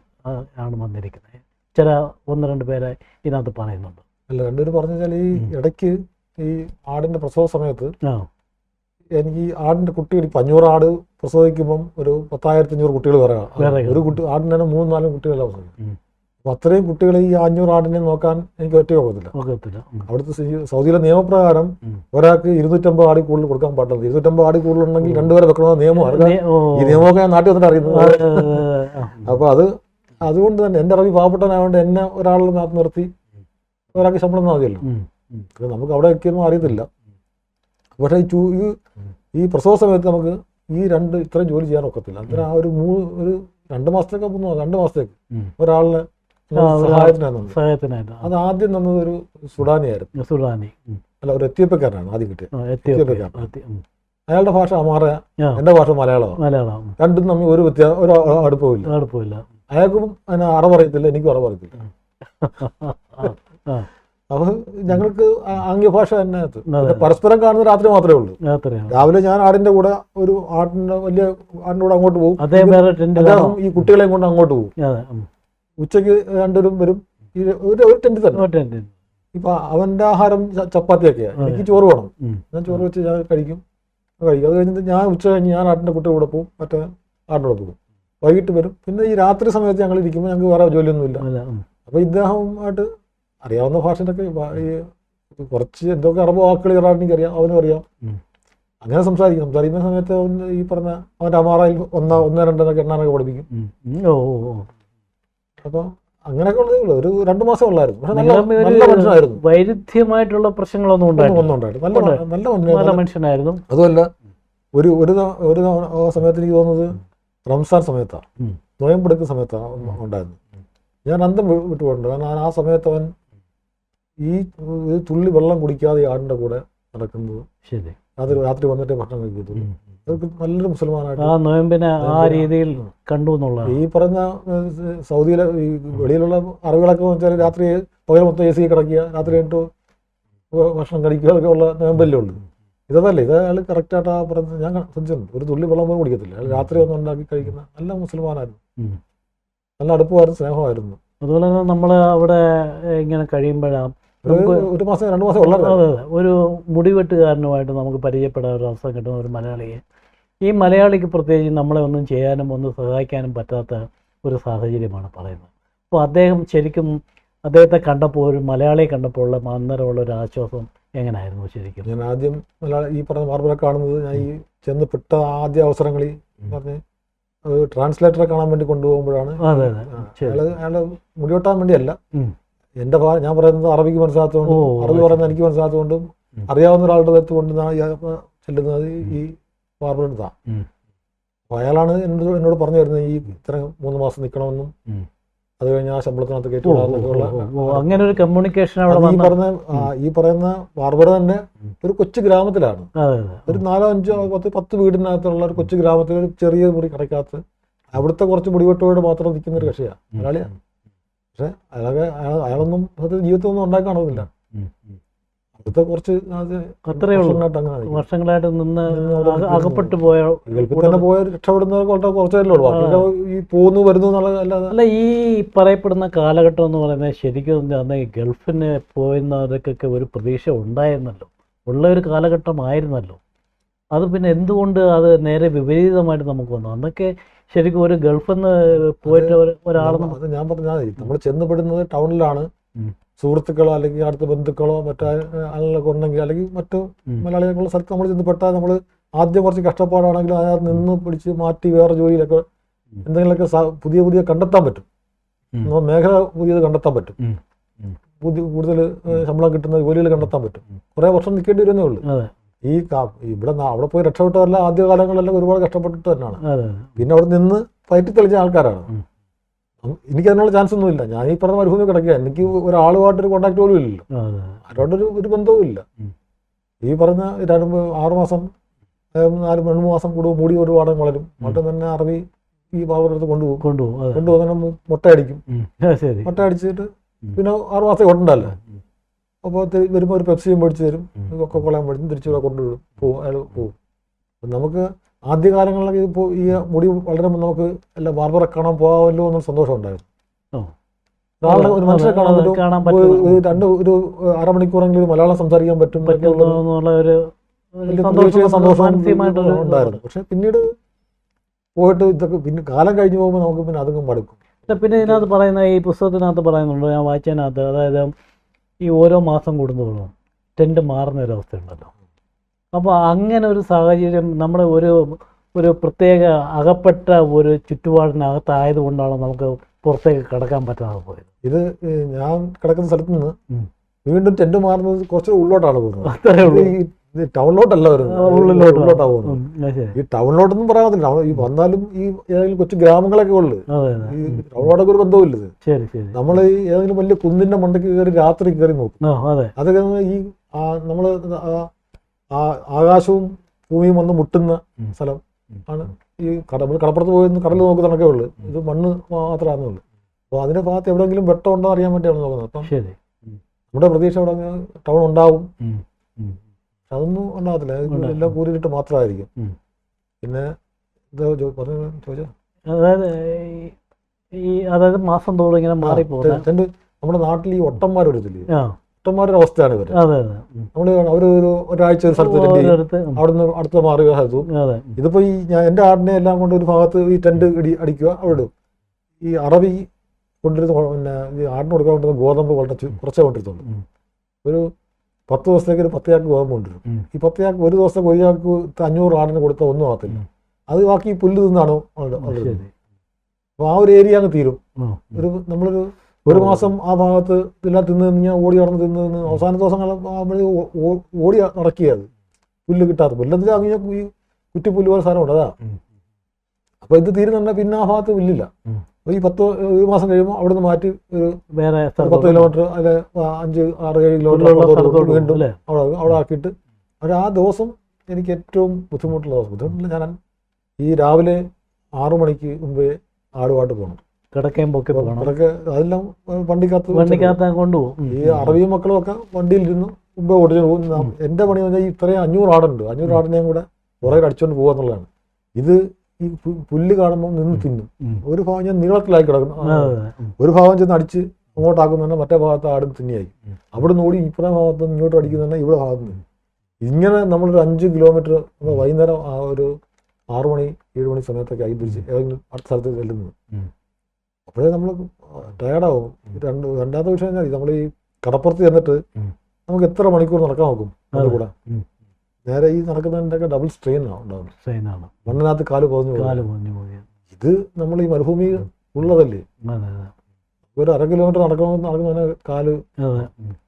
A: ആണ് വന്നിരിക്കുന്നത്. ചില ഒന്ന് രണ്ട് പേരെ ഇതിനകത്ത് പറയുന്നുണ്ട്.
B: അല്ല രണ്ടുപേരും പറഞ്ഞു കഴിഞ്ഞാൽ ഈ ഇടയ്ക്ക് ഈ ആടിന്റെ പ്രസവ സമയത്ത് എനിക്ക് ഈ ആടിന്റെ കുട്ടികൾ ഇപ്പം അഞ്ഞൂറ് ആട് പ്രസവിക്കുമ്പം ഒരു പത്തായിരത്തി അഞ്ഞൂറ് കുട്ടികൾ പറയാം ഒരു കുട്ടി ആടിന് തന്നെ മൂന്നും നാലും കുട്ടികളാണ്
A: ഉം.
B: അപ്പം അത്രയും കുട്ടികളെ ഈ അഞ്ഞൂറ് ആടിനെ നോക്കാൻ എനിക്ക് ഒറ്റ ഒക്കത്തില്ല.
A: ഒക്കത്തില്ല. ഉം.
B: അവിടുത്തെ സൗദിയിലെ നിയമപ്രകാരം. ഒരാൾക്ക് ഇരുന്നൂറ്റമ്പത് ആടി കൂടുതൽ കൊടുക്കാൻ പാടില്ല. ഇരുന്നൂറ്റമ്പത് ആടി കൂടുതൽ ഉണ്ടെങ്കിൽ രണ്ടുപേരെ വെക്കണ നിയമമാണ് അതൊക്കെ
A: നേ- ഓ,
B: ഈ നിയമമൊക്കെ ഞാൻ നാട്ടിൽ വന്നിട്ട് അറിയുന്നത്.
A: അപ്പൊ
B: അപ്പോൾ അത് അതുകൊണ്ട് തന്നെ എന്റെ അറിവ് പാവപ്പെട്ടനായതുകൊണ്ട് എന്നെ ഒരാളിൽ നാത്ത് നിർത്തി ഒരാൾക്ക് ശമ്പളം തന്നാൽ മതിയല്ലോ. നമുക്ക് അവിടെ ഒക്കെയൊന്നും അറിയത്തില്ല. പക്ഷേ ഈ ചൂ ഈ പ്രസവ സമയത്ത് നമുക്ക് ഈ രണ്ട് ഇത്രയും ജോലി ചെയ്യാൻ ഒക്കത്തില്ല. അന്നേരം ആ ഒരു മൂന്ന് ഒരു രണ്ട് മാസത്തേക്ക് മൂന്ന് രണ്ട് മാസത്തേക്ക് ഒരാളിനെ
A: സഹായത്തിനായിട്ട്.
B: അത് ആദ്യം തന്നത് ഒരു സുഡാനിയായിരുന്നു
A: സുഡാനി.
B: അല്ല ഒരു എത്യോപ്യക്കാരനാണ് ആദ്യം കിട്ടിയത്.
A: ഉം.
B: അയാളുടെ ഭാഷ അമാറ എന്റെ ഭാഷ മലയാളമാണ്.
A: മലയാളം ഉം.
B: രണ്ടും തമ്മിൽ ഒരു വ്യത്യാ ഒരു അടുപ്പമില്ല
A: അടുപ്പമില്ല
B: അയാൾക്കും അതിന് അറ പറയത്തില്ല എനിക്കും അറ പറയത്തില്ല.
A: ആ, ആ,
B: ഞങ്ങൾക്ക് ആംഗ്യഭാഷ ആംഗ്യ ഭാഷ തന്നെ പരസ്പരം കാണുന്ന രാത്രി മാത്രമേ ഉള്ളൂ. രാവിലെ ഞാൻ ആടിന്റെ കൂടെ ഒരു ആടിന്റെ വലിയ ആടിന്റെ കൂടെ അങ്ങോട്ട് പോകും. ഈ കുട്ടികളെയും കൊണ്ട് അങ്ങോട്ട് പോകും. ഉച്ചയ്ക്ക് രണ്ടുപേരും വരും. ഒരു ഒരു ടെന്റ് തന്നെ. ഇപ്പൊ അവന്റെ ആഹാരം ചപ്പാത്തിയൊക്കെയാണ്. എനിക്ക് ചോറ് വേണം. ഞാൻ ചോറ് വെച്ച് ഞാൻ കഴിക്കും. കഴിക്കും. അത് കഴിഞ്ഞിട്ട് ഞാൻ ഉച്ച കഴിഞ്ഞ് ഞാൻ ആട്ടിന്റെ കുട്ടിയുടെ കൂടെ പോകും മറ്റേ ആട്ടിനോട് കൂടെ പോകും. വൈകിട്ട് വരും. പിന്നെ ഈ രാത്രി സമയത്ത് ഞങ്ങൾ ഇരിക്കുമ്പോൾ ഞങ്ങൾക്ക് വേറെ ജോലിയൊന്നുമില്ല. അപ്പൊ ഇദ്ദേഹവുമായിട്ട് അറിയാവുന്ന ഭാഷയൊക്കെ ഈ കുറച്ച് എന്തൊക്കെ അറബ് വാക്കുകൾ എനിക്ക് എനിക്കറിയാം. അവനും അറിയാം. അങ്ങനെ സംസാരിക്കും. സംസാരിക്കുന്ന സമയത്ത് അവൻ ഈ പറഞ്ഞ അവന്റെ അമാറയിൽ ഒന്നോ ഒന്ന് രണ്ടെന്നൊക്കെ എണ്ണാനൊക്കെ പഠിപ്പിക്കും.
A: ഓ.
B: അപ്പോൾ അങ്ങനെയൊക്കെ ഉള്ളതേ ഒരു രണ്ട് മാസം ഉള്ളായിരുന്നു. പക്ഷെ നല്ല നല്ല മനുഷ്യനായിരുന്നു.
A: വൈരുദ്ധ്യമായിട്ടുള്ള പ്രശ്നങ്ങളൊന്നും
B: ഒന്നും ഒന്നും ഉണ്ടായിരുന്നു നല്ല നല്ല
A: നല്ല
B: മനുഷ്യനായിരുന്നു. അതുമല്ല ഒരു ഒരു ഒരു സമയത്ത് എനിക്ക് തോന്നുന്നത് റംസാൻ സമയത്താണ്. നോയമ്പെടുക്കുന്ന സമയത്താണ് ഉണ്ടായിരുന്നു ഞാൻ അന്തം വിട്ടു വിട്ടുപോയിട്ടുണ്ട്. കാരണം ആ സമയത്ത് അവൻ ഈ തുള്ളി വെള്ളം കുടിക്കാതെ ഈ ആടിന്റെ കൂടെ നടക്കുന്നത്
A: ശരി.
B: രാത്രി രാത്രി വന്നിട്ടേ ഭക്ഷണം കഴിക്കത്തുള്ളൂ. അതൊക്കെ നല്ലൊരു മുസൽമാനായിട്ട്
A: ആ നോയമ്പിനെ ആ രീതിയിൽ കണ്ടു എന്നുള്ള
B: ഈ പറഞ്ഞ സൗദിയിലെ ഈ വെളിയിലുള്ള അറിവുകളൊക്കെ വെച്ചാൽ രാത്രി പകൽ മൊത്തം എ സി കിടക്കുക രാത്രി കഴിഞ്ഞിട്ട് ഭക്ഷണം കഴിക്കുക അതൊക്കെ ഉള്ള നോയമ്പല്ലേ ഉള്ളൂ. ഇതല്ല ഇത് അയാൾ കറക്റ്റായിട്ട് ആ പറഞ്ഞ ഞാൻ ശ്രദ്ധിച്ചിട്ടുണ്ട് ഒരു തുള്ളി വെള്ളം പോലും കുടിക്കത്തില്ല. അയാൾ രാത്രി ഒന്നും ഉണ്ടാക്കി കഴിക്കുന്ന നല്ല മുസൽമാനായിരുന്നു. നല്ല അടുപ്പമായിരുന്നു സ്നേഹമായിരുന്നു.
A: അതുപോലെ തന്നെ നമ്മൾ അവിടെ ഇങ്ങനെ കഴിയുമ്പോഴാണ്
B: ഒരു മാസം രണ്ട് മാസം ഉള്ളത്
A: അതെ അതെ. ഒരു മുടിവെട്ടുകാരനുമായിട്ട് നമുക്ക് പരിചയപ്പെടാൻ ഒരു അവസരം കിട്ടുന്ന ഒരു മലയാളിയെ. ഈ മലയാളിക്ക് പ്രത്യേകിച്ച് നമ്മളെ ഒന്നും ചെയ്യാനും ഒന്നും സഹായിക്കാനും പറ്റാത്ത ഒരു സാഹചര്യമാണ് പറയുന്നത്. അപ്പോൾ അദ്ദേഹം ശരിക്കും അദ്ദേഹത്തെ കണ്ടപ്പോൾ ഒരു മലയാളിയെ കണ്ടപ്പോൾ ഉള്ള അന്നേരമുള്ള ഒരു ആശ്വാസം എങ്ങനെയായിരുന്നു ശരിക്കും?
B: ഞാൻ ആദ്യം മലയാളം ഈ പറഞ്ഞ മാർബിളെ കാണുന്നത് ഞാൻ ഈ ചെന്ന് പെട്ട ആദ്യ അവസരങ്ങളിൽ. പറഞ്ഞ് ട്രാൻസ്ലേറ്ററെ കാണാൻ വേണ്ടി കൊണ്ടുപോകുമ്പോഴാണ്.
A: അതെ അതെ.
B: അയാൾ അയാൾ മുടിവെട്ടാൻ വേണ്ടിയല്ല. എന്റെ ഭാഗം ഞാൻ പറയുന്നത് അറബിക്ക് മനസ്സിലാത്തതുകൊണ്ടും അറബി പറയുന്നത് എനിക്ക് മനസ്സിലാത്തതുകൊണ്ടും അറിയാവുന്ന ഒരാളുടെ അടുത്ത് കൊണ്ട് ഞാൻ ഈ, ചെല്ലുന്നത് ഈ ബാർബറിനടുത്താണ്
A: ഉം.
B: അപ്പോൾ അയാളാണ് എന്നോട് എന്നോട് പറഞ്ഞു തരുന്നത് ഈ ഇത്ര മൂന്ന് മാസം നിൽക്കണമെന്നും. അത് കഴിഞ്ഞ് ആ ശമ്പളത്തിനകത്ത് കയറ്റി
A: അങ്ങനെ ഒരു കമ്മ്യൂണിക്കേഷൻ അവിടെ
B: ഈ പറഞ്ഞ ഈ പറയുന്ന ബാർബർ തന്നെ ഒരു കൊച്ചു ഗ്രാമത്തിലാണ്. ഒരു നാലോ അഞ്ചോ പത്ത് പത്ത് വീടിനകത്തുള്ള ഒരു കൊച്ചു ഗ്രാമത്തിൽ ഒരു ചെറിയ മുറി കിടക്കാത്ത അവിടുത്തെ കുറച്ച് മുടിവെട്ടോട് മാത്രം നിൽക്കുന്ന ഒരു കക്ഷിയാണ്. മലയാളിയാണ് പക്ഷെ അയാളൊക്കെ അയാൾ അയാളൊന്നും സത്യത്തിൽ ജീവിതത്തിൽ ഒന്നും ഉണ്ടാക്കി കാണുന്നില്ല.
A: ഉം.
B: കുറച്ച് അത് വർഷങ്ങളായിട്ട്
A: നിന്ന്. അകപ്പെട്ടു പോയ
B: ഗൾഫിൽ തന്നെ പോയ രക്ഷപ്പെടുന്നവർക്ക് കുറച്ചല്ലേ ഉള്ളൂ ഈ പോകുന്നു വരുന്നു എന്നുള്ളത്
A: അല്ല ഈ പറയപ്പെടുന്ന കാലഘട്ടം എന്ന് പറയുന്നത് ശരിക്കും അന്ന് ഗൾഫിന് പോയിരുന്നവർക്കൊക്കെ ഒരു പ്രതീക്ഷ ഉണ്ടായിരുന്നല്ലോ ഉള്ള ഒരു കാലഘട്ടമായിരുന്നല്ലോ അത് പിന്നെ എന്തുകൊണ്ട് അത് നേരെ വിപരീതമായിട്ട് നമുക്ക് വന്നു അന്നൊക്കെ ശരിക്കും ഒരു ഗൾഫിൽ നിന്ന് പോയിട്ട്
B: ഒരാളെന്ന് അത് ഞാൻ പറഞ്ഞാൽ നമ്മൾ ചെന്നപ്പെടുന്നത് ടൗണിലാണ്. സുഹൃത്തുക്കളോ അല്ലെങ്കിൽ അടുത്ത ബന്ധുക്കളോ മറ്റേ ആളുകളൊക്കെ ഉണ്ടെങ്കിൽ അല്ലെങ്കിൽ മറ്റു. മലയാളികളുള്ള സ്ഥലത്ത് നമ്മൾ ചെന്നപ്പെട്ടാൽ നമ്മൾ ആദ്യം കുറച്ച് കഷ്ടപ്പാടാണെങ്കിൽ അതിനകത്ത് നിന്ന് പിടിച്ച് മാറ്റി വേറെ ജോലിയിലൊക്കെ. എന്തെങ്കിലുമൊക്കെ പുതിയ പുതിയ കണ്ടെത്താൻ പറ്റും. മേഖല പുതിയത് കണ്ടെത്താൻ പറ്റും. പുതിയ കൂടുതൽ ശമ്പളം കിട്ടുന്ന ജോലികൾ കണ്ടെത്താൻ പറ്റും. കുറെ വർഷം നിൽക്കേണ്ടി വരുന്നേ ഉള്ളൂ.
A: അതെ.
B: ഈ ഇവിടെ അവിടെ പോയി രക്ഷപ്പെട്ടവരെല്ലാം ആദ്യ കാലങ്ങളിലെല്ലാം ഒരുപാട് കഷ്ടപ്പെട്ടിട്ട് തന്നെയാണ്. പിന്നെ അവിടെ നിന്ന് ഫൈറ്റ് തെളിഞ്ഞ ആൾക്കാരാണ്. എനിക്ക് അതിനുള്ള ചാൻസ് ഒന്നും ഇല്ല ഞാൻ ഈ പറഞ്ഞ മരുഭൂമി കിടക്കുക. എനിക്ക് ഒരാളുമായിട്ടൊരു കോണ്ടാക്ട് പോലും ഇല്ലല്ലോ. ആരോടൊരു ഒരു ബന്ധവും ഇല്ല. ഈ പറഞ്ഞ രണ്ട് ആറുമാസം നാല് മൂന്ന് മാസം കൂടുമ്പോൾ മൂടി ഒരു പാടം വളരും. വളരെ തന്നെ അറബി ഈ പാവടുത്ത് കൊണ്ടുപോകും.
A: കൊണ്ടുപോകും.
B: കൊണ്ടുപോകുന്ന മുട്ടയടിക്കും.
A: അടിക്കും
B: മുട്ട
A: അടിച്ചിട്ട്.
B: പിന്നെ ആറുമാസം മാസം ഓട്ടണ്ടല്ലോ
A: ഉം.
B: അപ്പോൾ വരുമ്പോൾ ഒരു പെപ്സിയും മേടിച്ച് തരും. ഒക്കെ കൊള്ളാൻ മേടിച്ചും തിരിച്ചു ഇവിടെ കൊണ്ടുവിടും. പോകും അയാൾ അപ്പം നമുക്ക് ആദ്യകാലങ്ങളിലൊക്കെ ഇപ്പോൾ ഈ മുടി വളരുമ്പോൾ നമുക്ക് അല്ല ബാർബറെ കാണാൻ പോകാമല്ലോ എന്നൊരു സന്തോഷം ഉണ്ടായിരുന്നു. ഒരാളെ ഒരു മനുഷ്യനെ കാണാൻ പറ്റും. രണ്ട് ഒരു അരമണിക്കൂറെങ്കിലും ഒരു മലയാളം സംസാരിക്കാൻ പറ്റും
A: സന്തോഷം
B: ഉണ്ടായിരുന്നു. പക്ഷെ പിന്നീട് പോയിട്ട് ഇതൊക്കെ പിന്നെ കാലം കഴിഞ്ഞു പോകുമ്പോൾ നമുക്ക് പിന്നെ അതും മടുക്കും.
A: പിന്നെ ഇതിനകത്ത് പറയുന്ന ഈ പുസ്തകത്തിനകത്ത് പറയുന്നുണ്ട് ഞാൻ വായിച്ചതിനകത്ത് അതായത് ഈ ഓരോ മാസം കൂടുന്നതോളം ടെന്റ് മാറുന്ന ഒരു അവസ്ഥയുണ്ടല്ലോ. അപ്പോൾ അങ്ങനെ ഒരു സാഹചര്യം നമ്മൾ ഒരു ഒരു പ്രത്യേക അകപ്പെട്ട ഒരു ചുറ്റുപാടിനകത്തായത് കൊണ്ടാണ് നമുക്ക് പുറത്തേക്ക് കിടക്കാൻ പറ്റാതെ പോയത്.
B: ഇത് ഞാൻ കിടക്കുന്ന സ്ഥലത്ത് നിന്ന് വീണ്ടും ടെന്റ് മാറുന്നത് കുറച്ച് ഉള്ളോട്ടാണ് പോകുന്നത്.
A: അത്രേ ഉള്ളൂ.
B: ഈ ഇത് ടൗണിലോട്ടല്ല വരുന്നത്.
A: ഉള്ളിലോട്ട്
B: പോകുന്നത്. ഈ ടൗണിലോട്ടൊന്നും പറയാൻ പറ്റില്ല. ടൗൺ- ഈ വന്നാലും ഈ ഏതെങ്കിലും കൊച്ചു ഗ്രാമങ്ങളൊക്കെ ഉള്ളു. ഈ ടൗണിലോട്ടൊക്കെ ഒരു ബന്ധവും ഇത്.
A: ശരി
B: നമ്മൾ ഈ ഏതെങ്കിലും വലിയ കുന്നിന്റെ മണ്ടയ്ക്ക് കയറി രാത്രി കയറി നോക്കും.
A: അതെ.
B: അതൊക്കെ ഈ നമ്മൾ ആകാശവും ഭൂമിയും വന്ന് മുട്ടുന്ന. സ്ഥലം ആണ് ഈ കടമ്പ് കടപ്പുറത്ത് പോയി കടൽ കടൽ നോക്കുന്നതൊക്കെ ഉള്ളു. ഇത് മണ്ണ് മാത്രമാണ് ഉള്ളു. അപ്പോൾ അതിന്റെ ഭാഗത്ത് എവിടെയെങ്കിലും വെട്ടം ഉണ്ടോ അറിയാൻ വേണ്ടിയാണ് നോക്കുന്നത്. അപ്പം നമ്മുടെ പ്രതീക്ഷ അവിടെ ടൗൺ ഉണ്ടാവും. അതൊന്നും ഉണ്ടാകത്തില്ല. എല്ലാം കൂടിയിട്ട് മാത്രമായിരിക്കും. പിന്നെ ഇത് ചോ- പറഞ്ഞു ചോദിച്ചാൽ
A: അതായത് ഈ- അതായത് മാസം തോറും ഇങ്ങനെ
B: മാറിപ്പോകും നമ്മുടെ നാട്ടിൽ ഈ ഒട്ടന്മാരൊരുത്തില്ലേ ഒട്ടന്മാരുടെ അവസ്ഥയാണ്
A: ഇവർ.
B: നമ്മൾ അവർ ഒരു ഒരാഴ്ച ഒരു സ്ഥലത്ത്. അവിടുന്ന് അടുത്ത മാറുക സ്ഥലത്തും ഇതിപ്പോ ഈ ഞാൻ എന്റെ ആടിനെ എല്ലാം കൊണ്ട് ഒരു ഭാഗത്ത് ഈ ടെന്റ് ഇടി അടിക്കുക അവിടെ ഈ അറബി കൊണ്ടിരുന്ന പിന്നെ ഈ ആടിന് കൊടുക്കാൻ കൊണ്ടിരുന്ന ഗോതമ്പ് വളരെ കുറച്ചേ കൊണ്ടിരുത്തുള്ളൂ ഒരു പത്ത് ദിവസത്തേക്ക് ഒരു പത്ത് ചാക്ക് ഗോതമ്പ് കൊണ്ടുവരും. ഈ പത്ത് ചാക്ക് ഒരു ദിവസം ഒരു ചാക്ക് അഞ്ഞൂറ് ആടിന് കൊടുത്താൽ ഒന്നും ആകത്തില്ല. അത് ബാക്കി പുല്ല് തിന്നാണ്?
A: അപ്പൊ
B: അപ്പോൾ ആ ഒരു ഏരിയ അങ്ങ് തീരും. ഒരു നമ്മളൊരു ഒരു മാസം ആ ഭാഗത്ത് ഇതെല്ലാം തിന്ന് തിന്ന് ഓടി നടന്ന് തിന്ന് തിന്ന് അവസാന ദിവസങ്ങൾ ഓടി നടക്കിയത് പുല്ല് കിട്ടാത്ത പുല്ലെന്ന് വെച്ചാൽ അങ്ങനെ ഈ കുറ്റി പുല്ല് പോലെ സാധനം അതാ.
A: അപ്പൊ
B: അപ്പോൾ ഇത് തീരുന്നുണ്ടെങ്കിൽ പിന്നെ ആ ഭാഗത്ത് പുല്ലില്ല. ഈ പത്ത് ഒരു മാസം കഴിയുമ്പോൾ അവിടുന്ന് മാറ്റി ഒരു
A: വേറെ
B: പത്ത് കിലോമീറ്റർ അല്ലെ അഞ്ച് ആറ് ഏഴ് കിലോമീറ്റർ വീണ്ടും അവിടെ അവിടെ ആക്കിയിട്ട് അവർ ആ ദിവസം എനിക്ക് ഏറ്റവും ബുദ്ധിമുട്ടുള്ള ദിവസം ബുദ്ധിമുട്ടില്ല ഞാൻ ഈ രാവിലെ ആറു മണിക്ക് മുമ്പേ ആടുപാട്ട് പോകണം.
A: കിടക്കയും പൊക്കെ പോകണം.
B: അതൊക്കെ അതെല്ലാം വണ്ടിക്കകത്ത്
A: വണ്ടിക്കകത്ത് കൊണ്ടുപോകും.
B: ഈ അറബിയും മക്കളും ഒക്കെ വണ്ടിയിലിരുന്ന് മുമ്പേ ഓടിച്ചു പോകും. എന്റെ പണി എന്ന് പറഞ്ഞാൽ ഇത്രയും അഞ്ഞൂറ് ആടുണ്ട്. അഞ്ഞൂറ് ആടിനെയും കൂടെ കുറേ അടിച്ചുകൊണ്ട് പോകുക എന്നുള്ളതാണ് ഇത് ഈ പുല്ല് കാണുമ്പോൾ നിന്ന് തിന്നും. ഒരു ഭാഗം ഞാൻ നീളത്തിലായി കിടക്കുന്നു. ഒരു ഭാഗം ചെന്ന് അടിച്ച് അങ്ങോട്ടാക്കുന്നുണ്ട് മറ്റേ ഭാഗത്ത് ആടും തിന്നിയായി. അവിടെ നിന്ന് ഓടി ഇപ്പുറം ഭാഗത്ത് നിന്ന് ഇങ്ങോട്ട് അടിക്കുന്നുണ്ട് ഇവിടെ ഭാഗത്ത് നിന്ന്. ഇങ്ങനെ നമ്മളൊരു അഞ്ച് കിലോമീറ്റർ വൈകുന്നേരം ആ ഒരു ആറു മണി ഏഴ് മണി സമയത്തൊക്കെ ആയി തിരിച്ച് ഏതെങ്കിലും അടുത്ത സ്ഥലത്ത് ചെല്ലുന്നത്. അപ്പോഴേ നമ്മൾ ടയർഡാവും. രണ്ട് രണ്ടാമത്തെ വിഷയം നമ്മൾ ഈ കടപ്പുറത്ത് ചെന്നിട്ട് നമുക്ക് എത്ര മണിക്കൂർ നടക്കാൻ നോക്കും? അതിന്റെ
A: അതെ.
B: കൂടെ
A: ഉം.
B: നേരെ ഈ നടക്കുന്നതിന്റെയൊക്കെ ഡബിൾ സ്ട്രെയിൻ ആണ്
A: സ്ട്രെയിൻ ആണ്
B: മണ്ണിനകത്ത് കാൽ പോകുന്നു
A: കാൽ പോഞ്ഞു
B: ഇത് നമ്മൾ ഈ മരുഭൂമി ഉള്ളതല്ലേ ഒരു അര കിലോമീറ്റർ നടക്കണമെന്ന് നടക്കുന്നതിന്
A: കാൽ ഇപ്പൊ.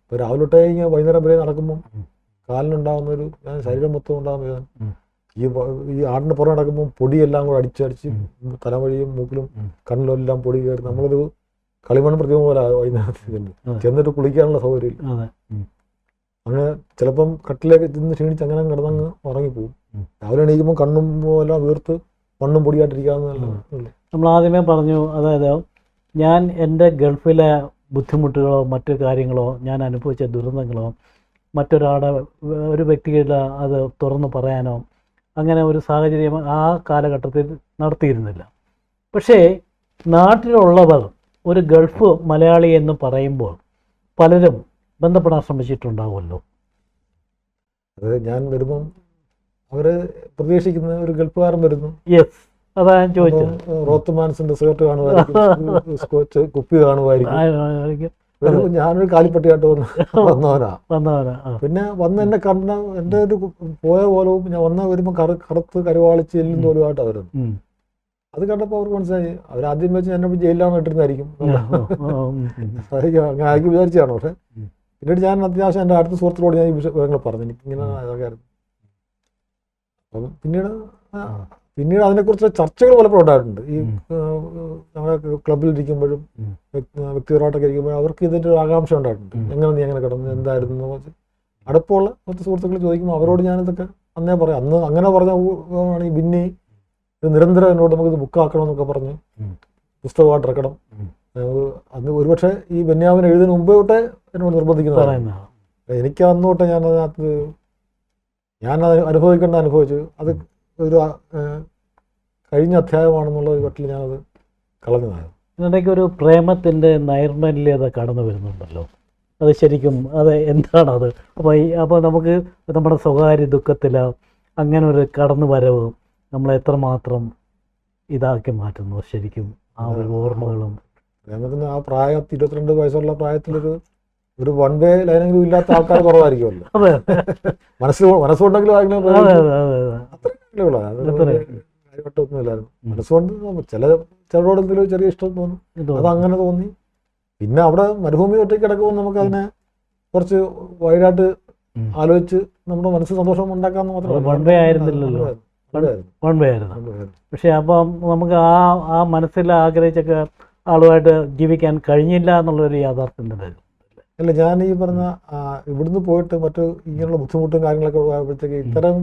B: ഇപ്പോൾ രാവിലെ തൊട്ടേ ഇങ്ങനെ വൈകുന്നേരം വരെ നടക്കുമ്പം
A: ഉം.
B: കാലിനുണ്ടാകുന്ന ഒരു ശരീരം മൊത്തം ഉണ്ടാകുന്ന വേദന. ഈ ഈ ആടിന് പുറം നടക്കുമ്പോൾ പൊടിയെല്ലാം കൂടെ അടിച്ചടിച്ച്. തലവഴിയും മൂക്കിലും. കണ്ണിലും എല്ലാം പൊടി കയറി നമ്മളൊരു കളിമൺ പ്രതിമ പോലെ
A: വൈകുന്നേരത്തിൽ.
B: ചെന്നിട്ട് കുളിക്കാനുള്ള സൗകര്യം ഇല്ല
A: അതെ ഉം.
B: അങ്ങനെ ചിലപ്പം കട്ടിലേക്ക് ചെന്ന് ക്ഷീണിച്ച് അങ്ങനെ കിടന്നങ്ങ് ഉറങ്ങിപ്പോവും
A: ഉം.
B: രാവിലെ എണീക്കുമ്പോൾ കണ്ണും എല്ലാം വീർത്ത് മണ്ണും പൊടിയായിട്ടിരിക്കാവുന്ന
A: നമ്മൾ ആദ്യമേ പറഞ്ഞു അതായത് ഞാൻ എന്റെ ഗൾഫിലെ ബുദ്ധിമുട്ടുകളോ മറ്റു കാര്യങ്ങളോ ഞാൻ അനുഭവിച്ച ദുരന്തങ്ങളോ മറ്റൊരാളുടെ ഒരു വ്യക്തിയുടെ അത് തുറന്നു പറയാനോ അങ്ങനെ ഒരു സാഹചര്യം ആ കാലഘട്ടത്തിൽ നടത്തിയിരുന്നില്ല. പക്ഷേ നാട്ടിലുള്ളവർ ഒരു ഗൾഫ് മലയാളി എന്ന് പറയുമ്പോൾ പലരും ബന്ധപ്പെടാൻ ശ്രമിച്ചിട്ടുണ്ടാവുമല്ലോ.
B: അത് ഞാൻ വരുമ്പം അവർ പ്രതീക്ഷിക്കുന്ന ഒരു ഗൾഫുകാരൻ വരുന്നു.
A: യെസ് അതാ ഞാൻ ചോദിച്ചത്.
B: റോത്തുമാൻസിന്റെ സ്കേർട്ട് കാണുമായിരിക്കും കുപ്പി കാണുമായിരിക്കും. വരുമ്പോ ഞാനൊരു കാലിപ്പട്ടിയായിട്ട് വന്ന് വന്നവനാ.
A: വന്നവനാ
B: പിന്നെ വന്ന് എന്നെ കണ്ട എന്റെ ഒരു പോയ പോലവും ഞാൻ വന്ന വരുമ്പോൾ കറു കറുത്ത് കരുവാളിച്ച് എല്ലും തോലുമായിട്ടാണ് വരുന്നത്. അത് കണ്ടപ്പോൾ അവർക്ക് മനസ്സിലായി അവർ ആദ്യം വെച്ച് എന്നെ ജയിലിലാണ് ഇട്ടിരുന്നായിരിക്കും. അങ്ങനെ ആയിരിക്കും വിചാരിച്ചാണ് പക്ഷെ. പിന്നീട് ഞാൻ അത്യാവശ്യം എന്റെ അടുത്ത സുഹൃത്തിനോട് ഞാൻ ഈ വിവരങ്ങൾ പറഞ്ഞു. എനിക്ക് ഇങ്ങനെ ഇതൊക്കെ ആയിരുന്നു. അപ്പം പിന്നീട് പിന്നീട് അതിനെക്കുറിച്ച് ചർച്ചകൾ പലപ്പോഴും ഉണ്ടായിട്ടുണ്ട്. ഈ
A: ഞങ്ങൾ.
B: വ്യക്തി- വ്യക്തിപരമായിട്ടൊക്കെ ഇരിക്കുമ്പോഴും അവർക്ക് ഇതിന്റെ ഒരു ആകാംക്ഷ ഉണ്ടായിട്ടുണ്ട്. എങ്ങനെ നീ എങ്ങനെ കിടന്നു? എന്തായിരുന്നു? അടുപ്പമുള്ള മറ്റു സുഹൃത്തുക്കൾ ചോദിക്കുമ്പോൾ അവരോട് ഞാനിതൊക്കെ അന്നേ പറയാം. അന്ന് അങ്ങനെ പറഞ്ഞ ആണ് ഈ ബിന്നി. ഇത് നിരന്തരം എന്നോട് നമുക്കിത് ബുക്കാക്കണം എന്നൊക്കെ പറഞ്ഞ്. പുസ്തകമായിട്ട് ഇറക്കണം. അന്ന് ഒരുപക്ഷെ ഈ ബെന്യാമിൻ എഴുതുന്നതിന് മുമ്പേ തൊട്ടേ എന്നോട് നിർബന്ധിക്കുന്നതാണ്. എനിക്ക് അന്ന് തൊട്ടേ ഞാൻ അതിനകത്ത് ഞാൻ അത് അനുഭവിക്കേണ്ട അനുഭവിച്ചു. അത് ഒരു കഴിഞ്ഞ അധ്യായമാണെന്നുള്ള ഒരു വട്ടിൽ ഞാനത് കളഞ്ഞതാണ്.
A: ഇതിനിടയ്ക്ക് ഒരു പ്രേമത്തിന്റെ നൈർമല്യത കടന്നു വരുന്നുണ്ടല്ലോ. അത് ശരിക്കും അത് എന്താണത് അപ്പോൾ ഈ അപ്പോൾ നമുക്ക് നമ്മുടെ സ്വകാര്യ ദുഃഖത്തിൽ അങ്ങനെ ഒരു കടന്നു വരവ് നമ്മളെത്രമാത്രം ഇതാക്കി മാറ്റുന്നു ശരിക്കും ആ ഒരു ഓർമ്മകളും
B: പ്രേമത്തിന് ആ പ്രായത്തിൽ ഇരുപത്തിരണ്ട് വയസ്സുള്ള പ്രായത്തിലൊരു ഒരു വൺ വേ ലൈനെങ്കിലും ഇല്ലാത്ത ആൾക്കാർ കുറവായിരിക്കുമല്ലോ. മനസ്സിൽ മനസ്സുകൊണ്ടെങ്കിലും ആരെങ്കിലും. കാര്യമായിട്ടൊന്നുമില്ലായിരുന്നു മനസ്സുകൊണ്ട് ചില ചിലരോട് എന്തെങ്കിലും ചെറിയ ഇഷ്ടം തോന്നും. അത് അങ്ങനെ തോന്നി. പിന്നെ അവിടെ മരുഭൂമി ഒറ്റയ്ക്ക് കിടക്കുമ്പോൾ നമുക്ക് അതിനെ കുറച്ച് വൈഡായിട്ട് ആലോചിച്ച് നമ്മുടെ മനസ്സ് സന്തോഷം ഉണ്ടാക്കാന്ന് മാത്രമേ
A: ആയിരുന്നില്ലല്ലോ. വൺ വേ ആയിരുന്നു. പക്ഷേ അപ്പം നമുക്ക് ആ ആ മനസ്സിൽ ആഗ്രഹിച്ചൊക്കെ ആളുമായിട്ട് ജീവിക്കാൻ കഴിഞ്ഞില്ല എന്നുള്ളൊരു യാഥാർത്ഥ്യം തന്നെ
B: അല്ല ഞാൻ ഈ പറഞ്ഞ ഇവിടുന്ന് പോയിട്ട് മറ്റു ഇങ്ങനെയുള്ള ബുദ്ധിമുട്ടും കാര്യങ്ങളൊക്കെ ആയപ്പോഴത്തേക്ക് ഇത്തരം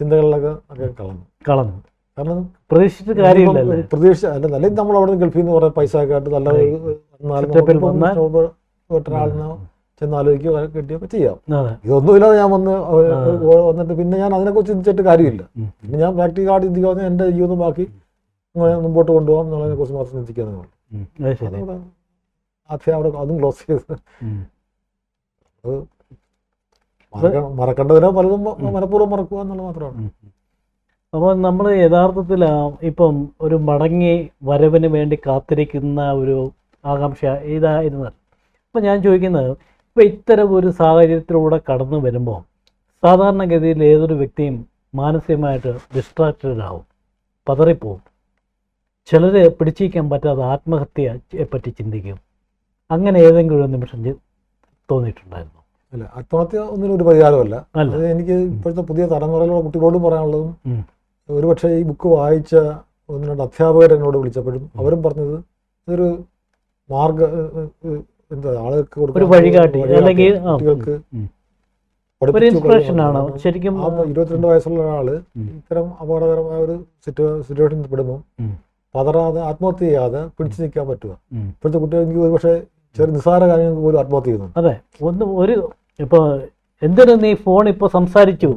B: ചിന്തകളിലൊക്കെ ഒക്കെ കളഞ്ഞു.
A: കളഞ്ഞു.
B: കാരണം
A: പ്രതീക്ഷിച്ചിട്ട് കാര്യമില്ല
B: പ്രതീക്ഷ പ്രതീക്ഷിച്ച അല്ല നല്ല നമ്മൾ അവിടെ നിന്ന് ഗൾഫിൽ നിന്ന് കുറേ പൈസ ഒക്കെ ആയിട്ട് നല്ല ഒരാളിനെ ചെന്ന് ആലോചിക്കുക കിട്ടിയൊക്കെ ചെയ്യാം. ഇതൊന്നുമില്ലാതെ ഞാൻ വന്ന് വന്നിട്ട് പിന്നെ ഞാൻ അതിനെക്കുറിച്ച് ചിന്തിച്ചിട്ട് കാര്യമില്ല. പിന്നെ ഞാൻ പ്രാക്ടിക്കലായിട്ട് ചിന്തിക്കാതെ എന്റെ ജീവിതം ബാക്കി മുമ്പോട്ട് കൊണ്ടുപോകാം എന്നുള്ളതിനെ കുറിച്ച് മാത്രം ചിന്തിക്കുന്നത്
A: ഉം. അത് ശരി.
B: അതവിടെ അധ്യായം അവിടെ അതും ക്ലോസ് ചെയ്ത്. അത് മറക്കേണ്ടതിനോ പലതും മനഃപൂർവം മറക്കുക എന്നുള്ളത് മാത്രമാണ്.
A: അപ്പോൾ നമ്മൾ യഥാർത്ഥത്തിൽ ഇപ്പം ഒരു മടങ്ങി വരവിന് വേണ്ടി കാത്തിരിക്കുന്ന ഒരു ആകാംക്ഷ ഇതായിരുന്നത് അപ്പം ഞാൻ ചോദിക്കുന്നത് ഇപ്പം ഇത്തരം ഒരു സാഹചര്യത്തിലൂടെ കടന്നു വരുമ്പോൾ സാധാരണഗതിയിൽ ഏതൊരു വ്യക്തിയും മാനസികമായിട്ട് ഡിസ്ട്രാക്റ്റഡ് ആവും പതറിപ്പോവും. ചിലർ പിടിച്ചിരിക്കാൻ പറ്റാതെ ആത്മഹത്യയെ പറ്റി ചിന്തിക്കും. അങ്ങനെ ഏതെങ്കിലും ഒരു നിമിഷം തോന്നിയിട്ടുണ്ടായിരുന്നു.
B: അല്ല ആത്മഹത്യ ഒന്നിനും ഒരു പരിഹാരമല്ല.
A: അല്ല.
B: അത് എനിക്ക് ഇപ്പോഴത്തെ പുതിയ തലമുറയിലുള്ള കുട്ടികളോടും പറയാനുള്ളതും. ഒരുപക്ഷെ ഈ ബുക്ക് വായിച്ച ഒന്ന് രണ്ട് അധ്യാപകർ എന്നോട് വിളിച്ചപ്പോഴും അവരും പറഞ്ഞത് ഇതൊരു മാർഗ എന്താ ആളുകൾക്ക് കുട്ടികൾക്ക്
A: ശരിക്കും
B: ഇരുപത്തിരണ്ട് വയസ്സുള്ള
A: ഒരാൾ
B: ഇത്തരം അപകടകരമായ ഒരു സിറ്റുവേഷനിൽ പെടുമ്പോൾ. പതറാതെ ആത്മഹത്യ ചെയ്യാതെ പിടിച്ചു നിൽക്കാൻ പറ്റുക. ഇപ്പോഴത്തെ കുട്ടികൾ ഒരു ഒരുപക്ഷെ ചെറിയ നിസ്സാര കാര്യങ്ങൾ പോലും ആത്മഹത്യ ചെയ്യുന്നുണ്ട്.
A: അതെ. ഒന്ന് ഒരു ഇപ്പോൾ എന്തിനു നീ ഫോൺ ഇപ്പൊ സംസാരിച്ചു?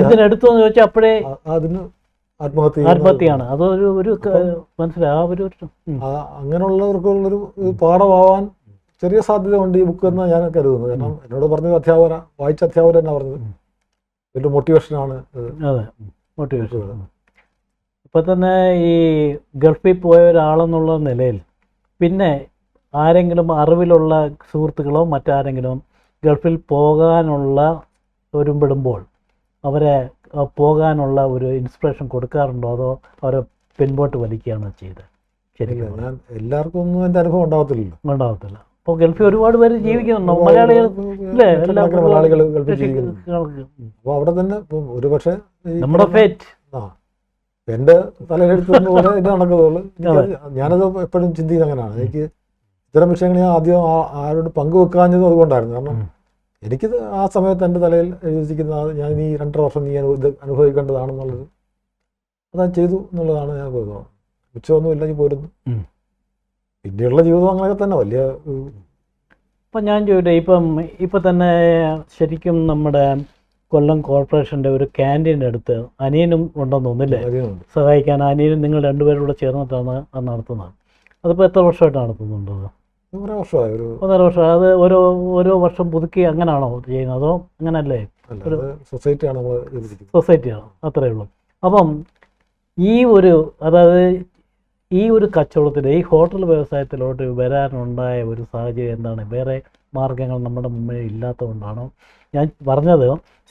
A: എന്തിനെടുത്തു എന്ന് ചോദിച്ചാൽ അപ്പോഴേ
B: അതിന് ആത്മഹത്യ
A: ആത്മഹത്യയാണ് അതൊരു ഒരു മനസ്സിലായി. ആ ഒരു
B: അങ്ങനെയുള്ളവർക്കുള്ളൊരു പാഠമാവാൻ ചെറിയ സാധ്യത ഉണ്ട് ഈ ബുക്ക് എന്ന് ഞാൻ കരുതുന്നു. കാരണം എന്നോട് പറഞ്ഞത് അധ്യാപന വായിച്ച അധ്യാപകർ തന്നെ പറഞ്ഞത്. വലിയ മോട്ടിവേഷനാണ്
A: അതെ. മോട്ടിവേഷൻ. ഇപ്പം തന്നെ ഈ ഗൾഫിൽ പോയ ഒരാളെന്നുള്ള നിലയിൽ പിന്നെ ആരെങ്കിലും അറിവിലുള്ള സുഹൃത്തുക്കളോ മറ്റാരെങ്കിലും ഗൾഫിൽ പോകാനുള്ള ഒരുമ്പിടുമ്പോൾ അവരെ പോകാനുള്ള ഒരു ഇൻസ്പിറേഷൻ കൊടുക്കാറുണ്ടോ? അതോ അവരെ പിൻപോട്ട് വലിക്കുകയാണോ
B: ചെയ്ത്
A: ശരിക്കും
B: ഞാൻ എല്ലാവർക്കും ഒന്നും എന്റെ അനുഭവം ഉണ്ടാവത്തില്ലല്ലോ.
A: ഉണ്ടാവത്തില്ല. അപ്പോൾ ഗൾഫിൽ ഒരുപാട് പേര് ജീവിക്കുന്നുണ്ടോ? മലയാളികൾ
B: ഗൾഫിൽ ജീവിക്കുന്നു. അപ്പോൾ അവിടെ തന്നെ ഒരുപക്ഷെ
A: നമ്മുടെ ഫേറ്റ്
B: ആ എന്റെ തലയിലെടുത്ത് പോലെ ഇത് നടക്കുന്നതുള്ളൂ എനിക്കത് ഞാനത് എപ്പോഴും ചിന്തിക്കുന്നത് അങ്ങനെയാണ്. എനിക്ക് ഇത്തരം വിഷയങ്ങൾ ഞാൻ ആദ്യം ആരോട് പങ്കുവെക്കാഞ്ഞതും അതുകൊണ്ടായിരുന്നു. കാരണം എനിക്ക് ആ സമയത്ത് എന്റെ തലയിൽ എഴുതിക്കുന്ന ഞാൻ ഈ രണ്ടര വർഷം നീ ഇത് അനുഭവിക്കേണ്ടതാണെന്നുള്ളത് അതാ ചെയ്തു എന്നുള്ളതാണ് ഞാൻ തോന്നുന്നത് ഉച്ചയൊന്നും ഇല്ലെങ്കിൽ പോരുന്നു. പിന്നെയുള്ള ജീവിതം അങ്ങനെയൊക്കെ തന്നെ. വലിയ
A: ഇപ്പം ഞാൻ ചോദിക്കട്ടെ ഇപ്പം ഇപ്പം തന്നെ ശരിക്കും നമ്മുടെ കൊല്ലം കോർപ്പറേഷന്റെ ഒരു ക്യാന്റീന്റെ അടുത്ത് അനിയനും ഉണ്ടെന്ന് തോന്നില്ലേ സഹായിക്കാൻ അനിയനും നിങ്ങൾ രണ്ടുപേരും കൂടെ ചേർന്നിട്ടാണ് അത് നടത്തുന്നത്. അതിപ്പോൾ എത്ര വർഷമായിട്ട് നടത്തുന്നുണ്ടോ
B: ഒന്നര വർഷമായി ഒരു
A: ഒന്നര വർഷം. അത് ഓരോ ഓരോ വർഷം പുതുക്കി അങ്ങനെയാണോ ചെയ്യുന്നത്? അതോ അങ്ങനല്ലേ?
B: ഒരു സൊസൈറ്റിയാണ് നമ്മൾ
A: സൊസൈറ്റിയാണ് അത്രയേ ഉള്ളൂ. അപ്പം ഈ ഒരു അതായത് ഈ ഒരു കച്ചവടത്തിൽ ഈ ഹോട്ടൽ വ്യവസായത്തിലോട്ട് വരാനുണ്ടായ ഒരു സാഹചര്യം എന്താണ്? വേറെ മാർഗങ്ങൾ നമ്മുടെ മുമ്പിൽ ഇല്ലാത്തതുകൊണ്ടാണോ? ഞാൻ പറഞ്ഞത്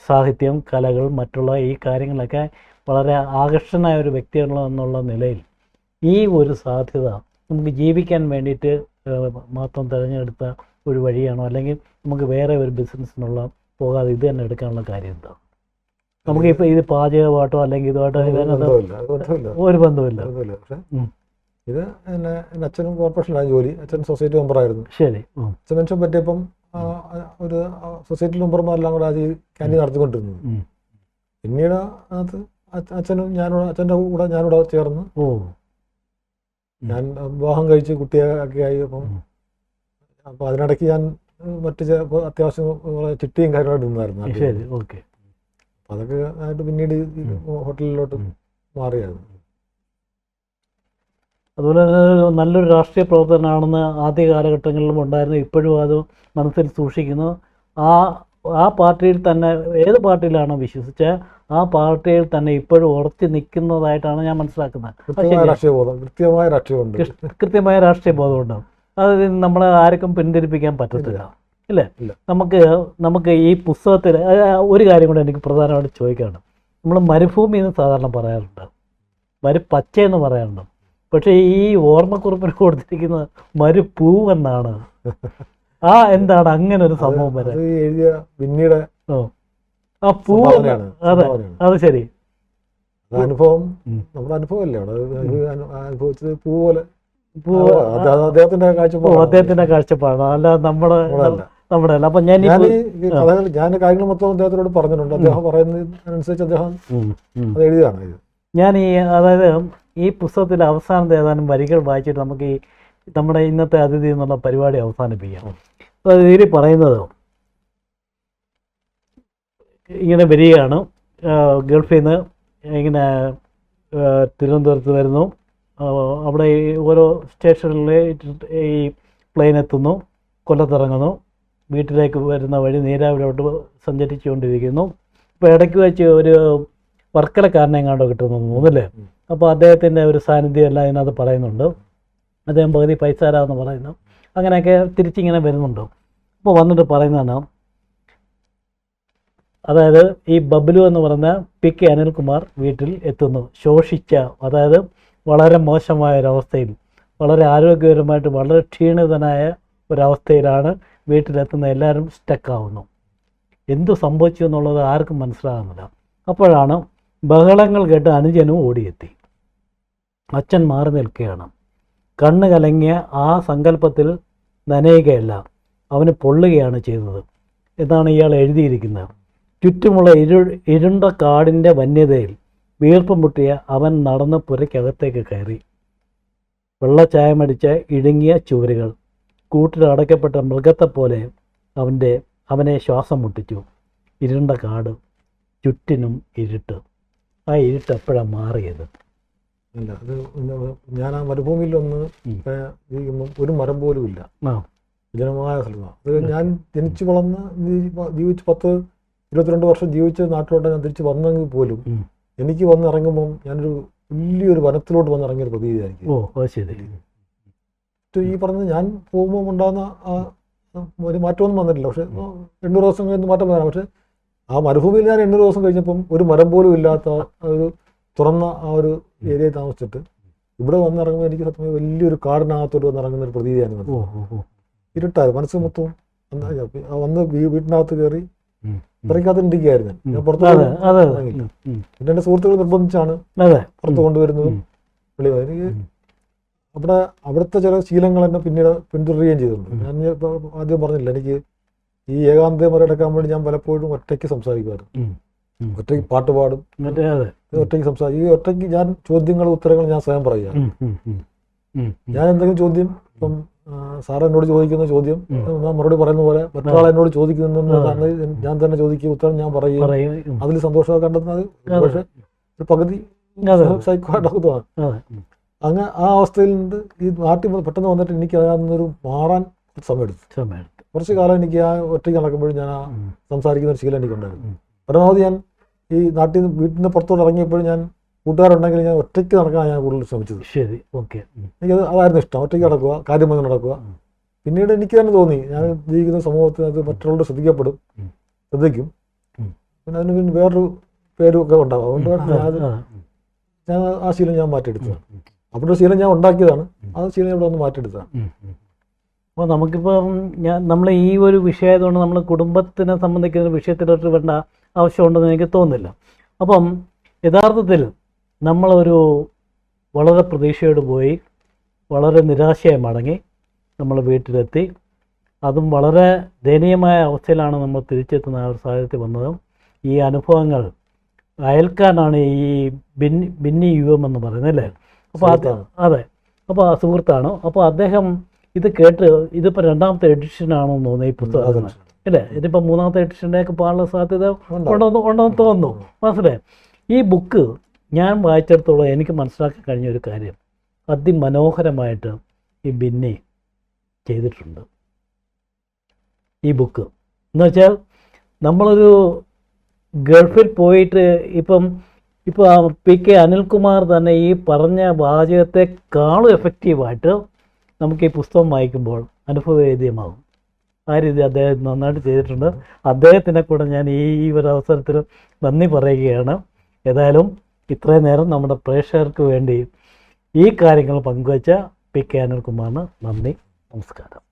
A: സാഹിത്യം കലകൾ മറ്റുള്ള ഈ കാര്യങ്ങളൊക്കെ വളരെ ആകർഷണമായ ഒരു വ്യക്തികൾ എന്നുള്ള നിലയിൽ ഈ ഒരു സാധ്യത നമുക്ക് ജീവിക്കാൻ വേണ്ടിയിട്ട് മാത്രം തിരഞ്ഞെടുത്ത ഒരു വഴിയാണോ? അല്ലെങ്കിൽ നമുക്ക് വേറെ ഒരു ബിസിനസ്സിനുള്ള പോകാതെ ഇത് തന്നെ എടുക്കാനുള്ള കാര്യം എന്താ? നമുക്ക് ഇപ്പൊ ഇത് പാചകമായിട്ടോ അല്ലെങ്കിൽ ഇതുമായിട്ടോ
B: ഒരു ബന്ധമില്ല. ഇത് എന്നെ അച്ഛനും കോർപ്പറേഷനിലാണ് ജോലി. അച്ഛൻ സൊസൈറ്റി മെമ്പറായിരുന്നു
A: ശരി.
B: അച്ഛൻ മെൻഷൻ പറ്റിയപ്പം ഒരു സൊസൈറ്റി മെമ്പർമാരെല്ലാം കൂടെ ആദ്യം ക്യാന്റീൻ നടത്തിക്കൊണ്ടിരുന്നത്. പിന്നീട് അച്ഛ- അച്ഛനും ഞാനോട് അച്ഛന്റെ കൂടെ ഞാനിവിടെ ചേർന്ന്
A: ഓ
B: ഞാൻ വിവാഹം കഴിച്ച് കുട്ടിയൊക്കെ ആയി അപ്പം അപ്പം അതിനിടയ്ക്ക് ഞാൻ മറ്റു അത്യാവശ്യം ചിട്ടിയും കാര്യമായിട്ട് നിന്നായിരുന്നു.
A: ഓക്കെ
B: അപ്പം അതൊക്കെ ആയിട്ട് പിന്നീട് ഹോട്ടലിലോട്ട്. മാറിയായിരുന്നു
A: അതുപോലെ തന്നെ നല്ലൊരു രാഷ്ട്രീയ പ്രവർത്തനമാണെന്ന് ആദ്യ കാലഘട്ടങ്ങളിലും ഉണ്ടായിരുന്നു ഇപ്പോഴും അത് മനസ്സിൽ സൂക്ഷിക്കുന്നു. ആ ആ പാർട്ടിയിൽ തന്നെ ഏത് പാർട്ടിയിലാണോ വിശ്വസിച്ച ആ പാർട്ടിയിൽ തന്നെ ഇപ്പോഴും ഉറച്ചു നിൽക്കുന്നതായിട്ടാണ് ഞാൻ മനസ്സിലാക്കുന്നത്.
B: കൃത്യമായ. രാഷ്ട്രീയ കൃത്യമായ
A: രാഷ്ട്രീയ ബോധമുണ്ടാവും അത് നമ്മളെ ആർക്കും പിന്തിരിപ്പിക്കാൻ പറ്റത്തില്ല. ഇല്ലേ.
B: ഇല്ല.
A: നമുക്ക് നമുക്ക് ഈ പുസ്തകത്തിൽ ഒരു കാര്യം കൂടെ എനിക്ക് പ്രധാനമായിട്ട് ചോദിക്കാനുണ്ട്. നമ്മൾ മരുഭൂമി എന്ന് സാധാരണ പറയാറുണ്ട്. മരുപ്പച്ച പച്ച എന്ന് പറയാറുണ്ട്. പക്ഷേ ഈ ഓർമ്മക്കുറിപ്പിന് കൊടുത്തിരിക്കുന്നത് മരുപ്പൂവെന്നാണ് ആ എന്താണ് അങ്ങനെ ഒരു സംഭവം വരെ?
B: എഴുതിയ പിന്നീട്
A: ആ പൂവ് അതെ അത് ശരി.
B: അനുഭവം നമ്മുടെ അനുഭവമല്ലേ അവിടെ? അനുഭവിച്ചത് പൂ പോലെ. അദ്ദേഹത്തിന്റെ കാഴ്ചപ്പാട്.
A: അദ്ദേഹത്തിന്റെ അല്ല നമ്മുടെ നമ്മുടെ അല്ല അപ്പൊ ഞാൻ
B: ഞാൻ കഥകൾ ഞാൻ കാര്യങ്ങൾ മൊത്തം അദ്ദേഹത്തിനോട് പറഞ്ഞിട്ടുണ്ട്. അദ്ദേഹം പറയുന്നതിനനുസരിച്ച് അദ്ദേഹം. അത് എഴുതിയതാണ് ഇത്.
A: ഞാൻ ഈ അതായത് ഈ പുസ്തകത്തിലെ അവസാനത്തെ ഏതാനും വരികൾ വായിച്ചിട്ട് നമുക്ക് ഈ നമ്മുടെ ഇന്നത്തെ അതിഥി എന്നുള്ള പരിപാടി അവസാനിപ്പിക്കാം. അപ്പോൾ ഇതിൽ പറയുന്നത് ഇങ്ങനെ വരികയാണ്. ഗൾഫിൽ നിന്ന് ഇങ്ങനെ തിരുവനന്തപുരത്ത് വരുന്നു. അവിടെ ഓരോ സ്റ്റേഷനിലെ ഈ പ്ലെയിൻ എത്തുന്നു. കൊല്ലത്തിറങ്ങുന്നു. വീട്ടിലേക്ക് വരുന്ന വഴി നീരാവിലോട്ട് സഞ്ചരിച്ചുകൊണ്ടിരിക്കുന്നു. ഇപ്പോൾ ഇടയ്ക്ക് വെച്ച് ഒരു വർക്കലക്കാരനെ എങ്ങാണ്ടോ കിട്ടുന്നു
B: മൂന്നല്ലേ.
A: അപ്പോൾ അദ്ദേഹത്തിന്റെ ഒരു സാന്നിധ്യം എല്ലാം ഇതിനകത്ത് പറയുന്നുണ്ട്. അദ്ദേഹം പകുതി പൈസ തരാമെന്ന് പറയുന്നു. അങ്ങനെയൊക്കെ തിരിച്ചിങ്ങനെ വരുന്നുണ്ട്. അപ്പോൾ വന്നിട്ട് പറയുന്നതാണ് അതായത് ഈ ബബ്ലു എന്ന് പറയുന്ന പി കെ അനിൽകുമാർ വീട്ടിൽ എത്തുന്നു. ശോഷിച്ച അതായത് വളരെ മോശമായ ഒരവസ്ഥയിൽ വളരെ ആരോഗ്യപരമായിട്ട് വളരെ ക്ഷീണിതനായ ഒരവസ്ഥയിലാണ് വീട്ടിലെത്തുന്ന എല്ലാവരും സ്റ്റക്കാവുന്നു എന്തു സംഭവിച്ചു എന്നുള്ളത് ആർക്കും മനസ്സിലാകുന്നില്ല. അപ്പോഴാണ് ബഹളങ്ങൾ കേട്ട് അനുജനും ഓടിയെത്തി. അച്ഛൻ മാറി നിൽക്കുകയാണ്. കണ്ണ് കലങ്ങിയ ആ സങ്കല്പത്തിൽ നനയുകയല്ല അവന് പൊള്ളുകയാണ് ചെയ്തത് എന്നാണ് ഇയാൾ എഴുതിയിരിക്കുന്നത്. ചുറ്റുമുള്ള ഇരു ഇരുണ്ട കാടിന്റെ വന്യതയിൽ വീർപ്പം മുട്ടിയ അവൻ നടന്ന് പുരയ്ക്കകത്തേക്ക് കയറി. വെള്ളച്ചായമടിച്ച ഇടുങ്ങിയ ചുവരുകൾ കൂട്ടിലടയ്ക്കപ്പെട്ട മൃഗത്തെപ്പോലെ അവന്റെ അവനെ ശ്വാസം മുട്ടിച്ചു. ഇരുണ്ട കാട് ചുറ്റിനും ഇരുട്ട്. ആ ഇരുട്ട് എപ്പോഴാണ് മാറിയത്.
B: അല്ല അത് ഞാൻ ആ മരുഭൂമിയിൽ ഒന്ന്. ഒരു മരം പോലും ഇല്ല.
A: ആ.
B: വിജനമായ സ്ഥലമാണ്. അത് ഞാൻ ജനിച്ചു വളർന്ന് ജീവിച്ച് പത്ത് ഇരുപത്തിരണ്ട് വർഷം ജീവിച്ച നാട്ടിലോട്ട് ഞാൻ തിരിച്ച് വന്നെങ്കിൽ പോലും എനിക്ക് വന്ന് ഇറങ്ങുമ്പം ഞാനൊരു വലിയൊരു വനത്തിലോട്ട് വന്ന് ഇറങ്ങിയൊരു പ്രതീതിയായിരിക്കും
A: ഓ ശരി.
B: ഈ പറഞ്ഞ് ഞാൻ പോകുമ്പോൾ ഉണ്ടാകുന്ന ആ ഒരു മാറ്റമൊന്നും വന്നിട്ടില്ല. പക്ഷെ എണ്ണൂറ് ദിവസം കഴിഞ്ഞ് മാറ്റം വരാം. പക്ഷെ ആ മരുഭൂമിയിൽ ഞാൻ എണ്ണൂറ് ദിവസം കഴിഞ്ഞപ്പം ഒരു മരം പോലും ഇല്ലാത്ത ഒരു തുറന്ന ആ ഒരു ഏരിയയിൽ താമസിച്ചിട്ട് ഇവിടെ വന്നിറങ്ങുമ്പോൾ എനിക്ക് സത്യം വലിയൊരു കാടിനകത്തോട്ട് വന്നിറങ്ങുന്ന ഒരു പ്രതീതിയാണ് ഇരുട്ടായത് മനസ്സ് മൊത്തം വന്ന് വീട്ടിനകത്ത് കയറി ഇറങ്ങിക്കാത്തിരിക്കുകയായിരുന്നു. ഇരിക്കുകയായിരുന്നു ഞാൻ. പുറത്തു ഇറങ്ങില്ല. പിന്നെ എന്റെ സുഹൃത്തുക്കൾ നിർബന്ധിച്ചാണ് പുറത്ത് കൊണ്ടുവരുന്നതും. വെളിയിൽ എനിക്ക്. അവിടെ അവിടുത്തെ ചില ശീലങ്ങൾ എന്നെ പിന്നീട് പിന്തുടരുകയും ചെയ്തിട്ടുണ്ട്. ഞാൻ ആദ്യം പറഞ്ഞില്ല എനിക്ക് ഈ ഏകാന്തത മറികടക്കാൻ വേണ്ടി ഞാൻ പലപ്പോഴും ഒറ്റയ്ക്ക് സംസാരിക്കുമായിരുന്നു. ഒറ്റയ്ക്ക് പാട്ട് പാടും ഒറ്റയ്ക്ക് സംസാരിക്കും ഈ ഒറ്റയ്ക്ക് ഞാൻ ചോദ്യങ്ങളും ഉത്തരങ്ങളും ഞാൻ സ്വയം പറയുക. ഞാൻ എന്തെങ്കിലും ചോദ്യം ഇപ്പം സാറ് എന്നോട് ചോദിക്കുന്ന ചോദ്യം. ഞാൻ മറുപടി പറയുന്ന പോലെ മറ്റൊരാൾ എന്നോട് ചോദിക്കുന്ന. ഞാൻ തന്നെ ചോദിക്കും ഉത്തരം ഞാൻ പറയും. അതിൽ സന്തോഷമൊക്കെ കണ്ടെത്തുന്നത്. പക്ഷെ ഒരു പകുതി
A: അതെ
B: സൈക്കോ ആയിട്ടൊക്കെ
A: അതെ ഉം.
B: അങ്ങ് ആ അവസ്ഥയിൽ നിന്ന് ഈ നാട്ടിൽ പെട്ടെന്ന് വന്നിട്ട് എനിക്ക് അതിനൊരു മാറാൻ സമയമെടുത്തു
A: സമയത്ത്
B: കുറച്ച് കാലം എനിക്ക് ആ ഒറ്റയ്ക്ക് നടക്കുമ്പോഴും ഞാൻ ആ സംസാരിക്കുന്ന ഒരു ശീലം എനിക്കുണ്ടായിരുന്നു. പരമാവധി ഞാൻ ഈ നാട്ടിൽ നിന്ന് വീട്ടിൽ നിന്ന് പുറത്തോട്ട് ഇറങ്ങിയപ്പോഴും ഞാൻ കൂട്ടുകാരുണ്ടെങ്കിൽ ഞാൻ ഒറ്റയ്ക്ക് നടക്കാൻ ഞാൻ കൂടുതൽ ശ്രമിച്ചത്.
A: ശരി ഓക്കെ.
B: എനിക്കത് അതായിരുന്നു ഇഷ്ടം. ഒറ്റയ്ക്ക് നടക്കുക കാര്യം വന്ന് നടക്കുക പിന്നീട് എനിക്ക് തന്നെ തോന്നി ഞാൻ ജീവിക്കുന്ന അത് മറ്റുള്ളവർ ശ്രദ്ധിക്കപ്പെടും ശ്രദ്ധിക്കും. പിന്നെ അതിന് പിന്നെ വേറൊരു പേരും ഒക്കെ ഉണ്ടാകും അതുകൊണ്ട് ഞാൻ
A: ആ,
B: ഞാൻ ആ ശീലം ഞാൻ മാറ്റിയെടുത്തതാണ്. അവിടെ ശീലം ഞാൻ ഉണ്ടാക്കിയതാണ്. ആ ശീലം ഇവിടെ ഒന്ന് മാറ്റിയെടുത്തതാണ്.
A: അപ്പോൾ നമുക്കിപ്പം ഞാൻ നമ്മൾ ഈ ഒരു വിഷയമായതുകൊണ്ട് നമ്മൾ കുടുംബത്തിനെ സംബന്ധിക്കുന്ന വിഷയത്തിലോട്ട് വേണ്ട ആവശ്യമുണ്ടെന്ന് എനിക്ക് തോന്നുന്നില്ല. അപ്പം യഥാർത്ഥത്തിൽ നമ്മളൊരു വളരെ പ്രതീക്ഷയോട് പോയി വളരെ നിരാശയായി മടങ്ങി നമ്മൾ വീട്ടിലെത്തി. അതും വളരെ ദയനീയമായ അവസ്ഥയിലാണ് നമ്മൾ തിരിച്ചെത്തുന്ന ആ ഒരു സാഹചര്യത്തിൽ വന്നത്. ഈ അനുഭവങ്ങൾ അയൽക്കാനാണ് ഈ ബിന്നി ബിന്നി യുവം എന്ന് പറയുന്നത് അല്ലേ? അപ്പോൾ അത് അതെ. അപ്പോൾ ആ സുഹൃത്താണ്. അപ്പോൾ അദ്ദേഹം ഇത് കേട്ട് ഇതിപ്പോൾ രണ്ടാമത്തെ എഡിഷനാണെന്ന് തോന്നുന്നു ഈ പുസ്തകം. അല്ലേ? ഇതിപ്പോൾ മൂന്നാമത്തെ എഡിഷന്റെയൊക്കെ പോകാനുള്ള സാധ്യത
B: ഉണ്ടോ?
A: ഉണ്ടെന്ന് ഉണ്ടെന്ന് തോന്നുന്നു. മനസ്സിലായി? ഈ ബുക്ക് ഞാൻ വായിച്ചിടത്തോളം എനിക്ക് മനസ്സിലാക്കാൻ കഴിഞ്ഞ ഒരു കാര്യം. അതിമനോഹരമായിട്ട് ഈ ബിന്നി ചെയ്തിട്ടുണ്ട്. ഈ ബുക്ക് എന്ന് വെച്ചാൽ നമ്മളൊരു ഗൾഫിൽ പോയിട്ട് ഇപ്പം ഇപ്പോൾ പി കെ അനിൽകുമാർ തന്നെ ഈ പറഞ്ഞ വാചകത്തെക്കാളും എഫക്റ്റീവായിട്ട് നമുക്ക് ഈ പുസ്തകം വായിക്കുമ്പോൾ അനുഭവവേദ്യമാകും. ആ രീതി അദ്ദേഹം നന്നായിട്ട് ചെയ്തിട്ടുണ്ട്. അദ്ദേഹത്തിനെ കൂടെ ഞാൻ ഈ ഒരു അവസരത്തിൽ നന്ദി പറയുകയാണ്. ഏതായാലും ഇത്രയും നേരം നമ്മുടെ പ്രേക്ഷകർക്ക് വേണ്ടി ഈ കാര്യങ്ങൾ പങ്കുവച്ച പി കെ അനിൽകുമാറിന് നന്ദി നമസ്കാരം.